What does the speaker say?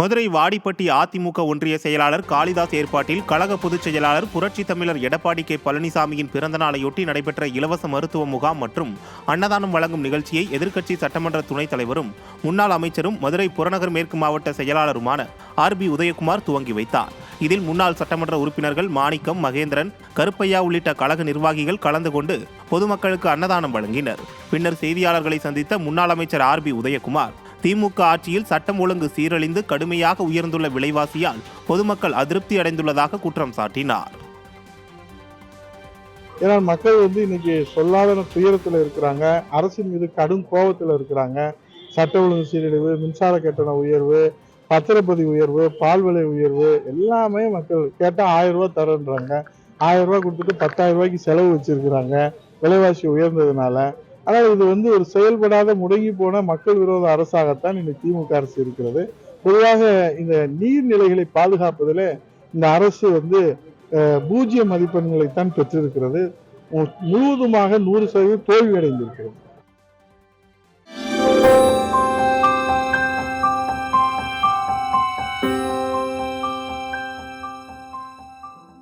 மதுரை வாடிப்பட்டி அதிமுக ஒன்றிய செயலாளர் காளிதாஸ் ஏற்பாட்டில் கழக பொதுச் செயலாளர் புரட்சி தமிழர் எடப்பாடி கே பழனிசாமியின் பிறந்த நாளையொட்டி நடைபெற்ற இலவச மருத்துவ முகாம் மற்றும் அன்னதானம் வழங்கும் நிகழ்ச்சியை எதிர்க்கட்சி சட்டமன்ற துணைத் தலைவரும் முன்னாள் அமைச்சரும் மதுரை புறநகர் மேற்கு மாவட்ட செயலாளருமான ஆர் பி உதயகுமார் துவங்கி வைத்தார். இதில் முன்னாள் சட்டமன்ற உறுப்பினர்கள் மாணிக்கம் மகேந்திரன் கருப்பையா உள்ளிட்ட கழக நிர்வாகிகள் கலந்து கொண்டு பொதுமக்களுக்கு அன்னதானம் வழங்கினர். பின்னர் செய்தியாளர்களை சந்தித்த முன்னாள் அமைச்சர் ஆர் பி உதயகுமார் திமுக ஆட்சியில் சட்டம் ஒழுங்கு சீரழிந்து கடுமையாக உயர்ந்துள்ள விலைவாசியால் பொதுமக்கள் அதிருப்தி அடைந்துள்ளதாக குற்றம் சாட்டினார். ஏன்னா மக்கள் வந்து இன்னைக்கு சொல்லாத துயரத்தில் இருக்கிறாங்க. அரசின் மீது கடும் கோபத்தில் இருக்கிறாங்க. சட்ட ஒழுங்கு சீரழிவு மின்சார கட்டண உயர்வு பத்திரப்பதிவு உயர்வு பால் விலை உயர்வு எல்லாமே மக்கள் கேட்டால் ஆயிரம் ரூபா தரன்றாங்க. ஆயிரம் ரூபா கொடுத்துட்டு பத்தாயிரம் ரூபாய்க்கு செலவு வச்சிருக்கிறாங்க. விலைவாசி உயர்ந்ததுனால ஆனால் இது வந்து ஒரு செயல்படாத முடங்கி போன மக்கள் விரோத அரசாகத்தான் இந்த திமுக அரசு இருக்கிறது. பொதுவாக இந்த நீர்நிலைகளை பாதுகாப்பதில் இந்த அரசு வந்து பூஜ்ஜிய மதிப்பெண்களைத்தான் பெற்றிருக்கிறது. முழுவதுமாக நூறு சதவீதம் தோல்வி அடைந்திருக்கிறது